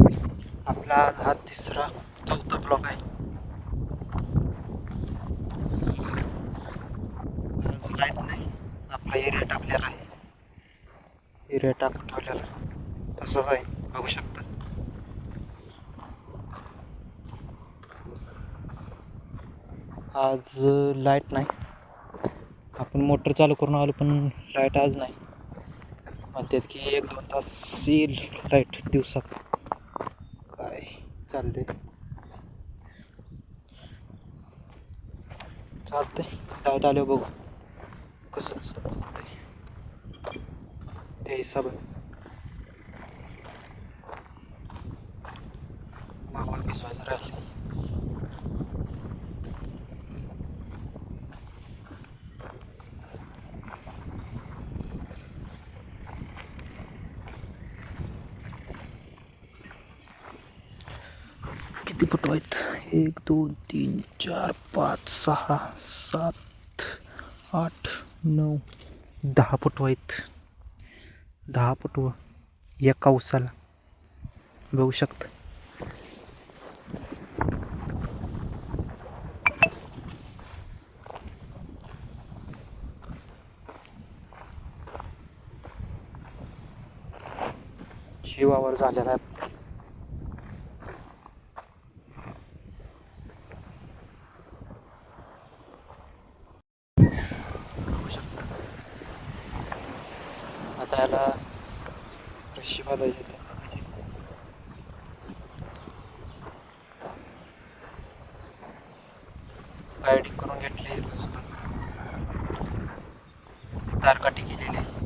आपला आज हा तिसरा चौथा ब्लॉक आहे. आज लाइट नाही. आपला एरिया टाकलेला आहे. एरिया टाकून ठेवलेला तसंच आहे. बघू शकता. आज लाइट नाही. आपण मोटर चालू करून आलो पण लाइट आज नाही. म्हणतात की एक दोन तास येईल लाइट दिवसात. चालले चालते चालतंय. लाइट आले बघू. कसं कसं चालतंय. त्या मामा मावा भिजवायचं राहिले. किती फोटो आहेत एक दोन तीन चार पाच सहा सात आठ नऊ दहा फोटो आहेत दहा फोटो एका उसाला. बघू शकता. शिवावर झालेला आहे बघू शकता आता याला रशी बांधायची आहे. गायडिंग करून घेतली तारकाठी केलेली आहे.